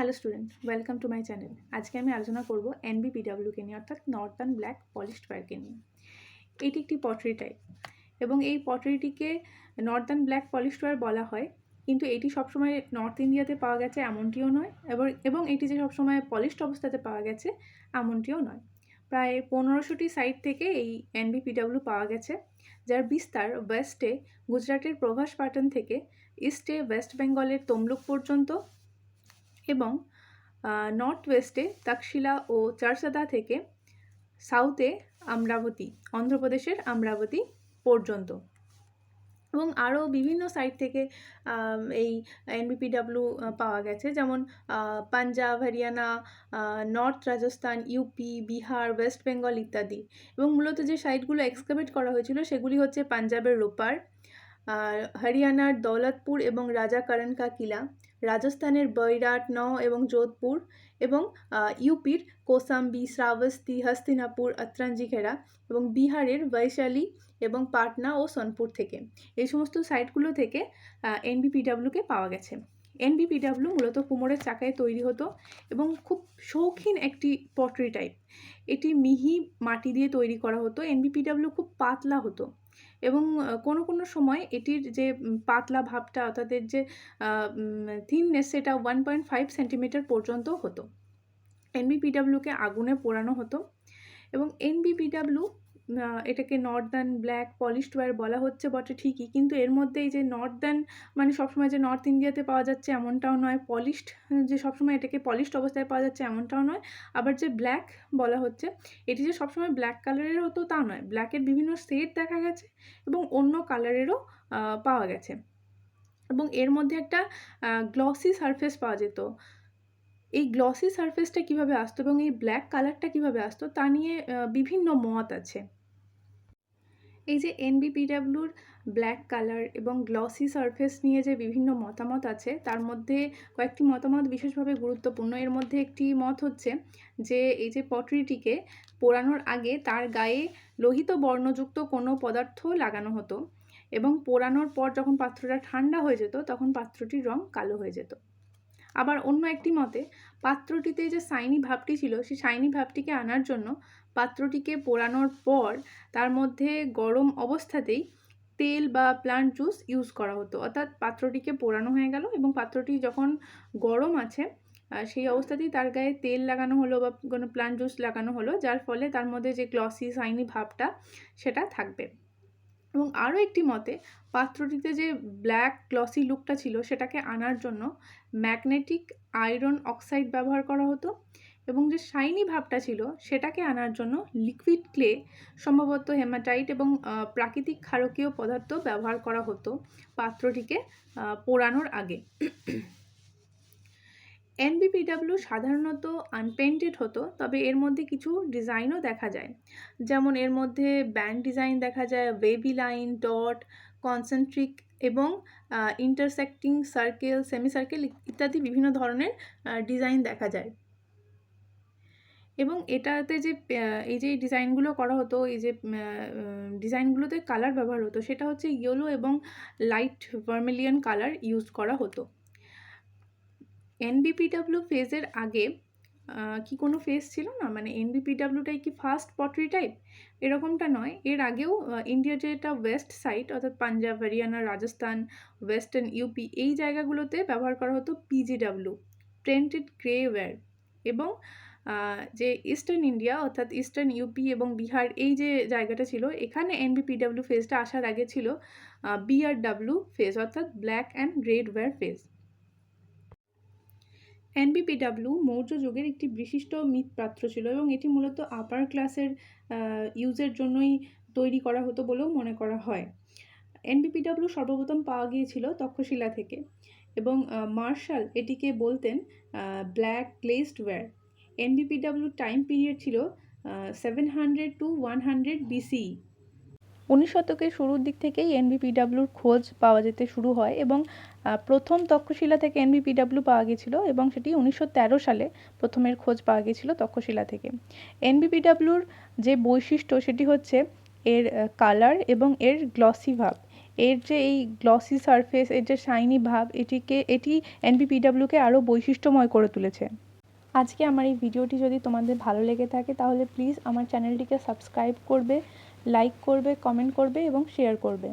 Hello student welcome to my channel আজকে আমি আলোচনা করব এনবিপিডাব্লিউকে নিয়ে, অর্থাৎ নর্দার্ন ব্ল্যাক পলিশড ওয়্যারকে নিয়ে। এটি একটি পটারি টাইপ এবং এই পটারিটিকে নর্দার্ন ব্ল্যাক পলিশড ওয়ার বলা হয়, কিন্তু এটি সবসময় নর্থ ইন্ডিয়াতে পাওয়া গেছে এমনটিও নয়, এবং এবং এটি যে সবসময় পলিশড অবস্থাতে পাওয়া গেছে এমনটিও নয়। প্রায় পনেরোশোটি সাইট থেকে এই এনবিপিডাব্লিউ পাওয়া গেছে, যার বিস্তার ওয়েস্টে গুজরাটের প্রভাস পাটন থেকে ইস্টে ওয়েস্ট বেঙ্গলের তমলুক পর্যন্ত এবং নর্থ ওয়েস্টে তাকশিলা ও চারসাদা থেকে সাউথে আমরাবতী, অন্ধ্রপ্রদেশের আমরাবতী পর্যন্ত। এবং আরও বিভিন্ন সাইট থেকে এই এনবিপিডাব্লিউ পাওয়া গেছে। যেমন Punjab, Haryana north Rajasthan UP Bihar, west Bengal ইত্যাদি। এবং মূলত যে সাইটগুলো এক্সকাভেট করা হয়েছিল সেগুলি হচ্ছে পাঞ্জাবের রোপার হরিয়ানার দৌলতপুর এবং রাজা করণকা কিলা রাজস্থানের বৈরাট ন এবং যোধপুর এবং ইউপির কোসাম্বি, শ্রাবস্তি, হস্তিনাপুর অত্রাঞ্জিখেরা এবং বিহারের বৈশালী এবং পাটনা ও সোনপুর থেকে। এই সমস্ত সাইটগুলো থেকে এনবিপিডাব্লিউকে পাওয়া গেছে। এনবিপিডাব্লিউ মূলত কুমোরের চাকায় তৈরি হতো এবং খুব শৌখিন একটি পটরি টাইপ এটি মিহি মাটি দিয়ে তৈরি করা হতো। এনবিপিডাব্লিউ খুব পাতলা হতো। এবং কোনো কোনো সময় এটির যে পাতলা ভাবটা অর্থাৎ এর যে থিননেস সেটা ওয়ান পয়েন্ট ফাইভ সেন্টিমিটার পর্যন্ত হতো। এনবিপিডাব্লিউকে আগুনে পোড়ানো হতো এবং এনবিপিডাব্লিউ এটাকে নর্দার্ন ব্ল্যাক পলিশড ওয়্যার বলা হচ্ছে, বটে ঠিকই। কিন্তু এর মধ্যে এই যে নর্দার্ন মানে সবসময় যে নর্থ ইন্ডিয়াতে পাওয়া যাচ্ছে এমনটাও নয় পলিশড যে সবসময় এটাকে পলিশড অবস্থায় পাওয়া যাচ্ছে এমনটাও নয়। আবার যে ব্ল্যাক বলা হচ্ছে, এটি যে সবসময় ব্ল্যাক কালারের হতো তা নয় ব্ল্যাকের বিভিন্ন শেড দেখা গেছে এবং অন্য কালারেরও পাওয়া গেছে। এবং এর মধ্যে একটা গ্লসি সারফেস পাওয়া যেত। এই গ্লসি সারফেসটা কীভাবে আসতো এবং এই ব্ল্যাক কালারটা কীভাবে আসতো তা নিয়ে বিভিন্ন মত আছে। এই যে এনবিপিডাব্লিউর ব্ল্যাক কালার এবং গ্লসি সারফেস নিয়ে যে বিভিন্ন মতামত আছে, তার মধ্যে কয়েকটি মতামত বিশেষভাবে গুরুত্বপূর্ণ। এর মধ্যে একটি মত হচ্ছে যে, এই যে পটরিটিকে পোড়ানোর আগে তার গায়ে লোহিত বর্ণযুক্ত কোনো পদার্থ লাগানো হতো এবং পোড়ানোর পর যখন পাত্রটা ঠান্ডা হয়ে যেত, তখন পাত্রটির রং কালো হয়ে যেত। আবার অন্য একটি মতে, পাত্রটিতে যে সাইনি ভাবটি ছিল, সেই সাইনি ভাবটিকে আনার জন্য পাত্রটিকে পোড়ানোর পর তার মধ্যে গরম অবস্থাতেই তেল বা প্লান্ট জুস ইউজ করা হতো। অর্থাৎ পাত্রটিকে পোড়ানো হয়ে গেল এবং পাত্রটি যখন গরম আছে সেই অবস্থাতেই তার গায়ে তেল লাগানো হলো বা কোনো প্লান্ট জুস লাগানো হলো, যার ফলে তার মধ্যে যে গ্লসি সাইনি ভাবটা সেটা থাকবে। এবং আরও একটি মতে, পাত্রটিতে যে ব্ল্যাক গ্লসি লুকটা ছিল, সেটাকে আনার জন্য ম্যাগনেটিক আয়রন অক্সাইড ব্যবহার করা হতো। এবং যে শাইনি ভাবটা ছিল, সেটাকে আনার জন্য লিকুইড ক্লে সম্ভবত হেমাটাইট এবং প্রাকৃতিক ক্ষারকীয় পদার্থ ব্যবহার করা হতো পাত্রটিকে পোড়ানোর আগে। এনবিপিডাব্লিউ সাধারণত আনপেন্টেড হতো, তবে এর মধ্যে কিছু ডিজাইনও দেখা যায়। যেমন এর মধ্যে ব্যান্ড ডিজাইন দেখা যায় ওয়েবি লাইন ডট কনসেন্ট্রিক এবং ইন্টারসেক্টিং সার্কেল সেমি সার্কেল ইত্যাদি বিভিন্ন ধরনের ডিজাইন দেখা যায়। এবং এটাতে যে এই যে ডিজাইনগুলো করা হতো, এই যে ডিজাইনগুলোতে কালার ব্যবহার হতো, সেটা হচ্ছে ইয়েলো এবং লাইট ভার্মিলিয়ন কালার ইউজ করা হতো। এনবিপিডাব্লিউ ফেজের আগে কি কোনো ফেজ ছিল না? মানে এনবিপিডাব্লিউটাই কি ফার্স্ট পটরি টাইপ? এরকমটা নয়। এর আগেও ইন্ডিয়ার যেটা ওয়েস্ট সাইড অর্থাৎ পাঞ্জাব, হরিয়ানা, রাজস্থান, ওয়েস্টার্ন, ইউপি, এই জায়গাগুলোতে ব্যবহার করা হতো পিজিডাব্লিউ প্রিন্টেড গ্রে ওয়্যার। এবং যে ইস্টার্ন ইন্ডিয়া অর্থাৎ ইস্টার্ন ইউপি এবং বিহার এই যে জায়গাটা ছিল, এখানে এনবিপিডাব্লিউ ফেজটা আসার আগে ছিল বিআরডাব্লিউ ফেজ অর্থাৎ black and red ware phase N B P W Maurya যুগের একটি বিশিষ্ট মৃৎপাত্র ছিল এবং এটি মূলত আপার ক্লাসের ইউজের জন্যই তৈরি করা হতো বলেও মনে করা হয়। এনবিপিডাব্লিউ সর্বপ্রথম পাওয়া গিয়েছিল তক্ষশিলা থেকে এবং মার্শাল এটিকে বলতেন black glazed ware N B P W time period ছিল seven hundred to one hundred B C E উনিশ শতকের শুরুর দিক থেকেই এনবিপিডাব্লিউর খোঁজ পাওয়া যেতে শুরু হয় এবং প্রথম তক্ষশিলা থেকে এনবিপিডাব্লিউ পাওয়া গিয়েছিল এবং সেটি উনিশশো তেরো সালে প্রথমের খোঁজ পাওয়া গিয়েছিল তক্ষশিলা থেকে। এনবিপিডাব্লিউর যে বৈশিষ্ট্য সেটি হচ্ছে এর কালার এবং এর গ্লসি ভাব। এর যে এই গ্লসি সারফেস এর যে শাইনি ভাব, এটিকে, এটি এনবিপিডাব্লিউকে আরও বৈশিষ্ট্যময় করে তুলেছে। আজকে আমার এই ভিডিওটি যদি তোমাদের ভালো লেগে থাকে, তাহলে প্লিজ আমার চ্যানেলটিকে সাবস্ক্রাইব করবে লাইক করবে কমেন্ট করবে এবং শেয়ার করবে।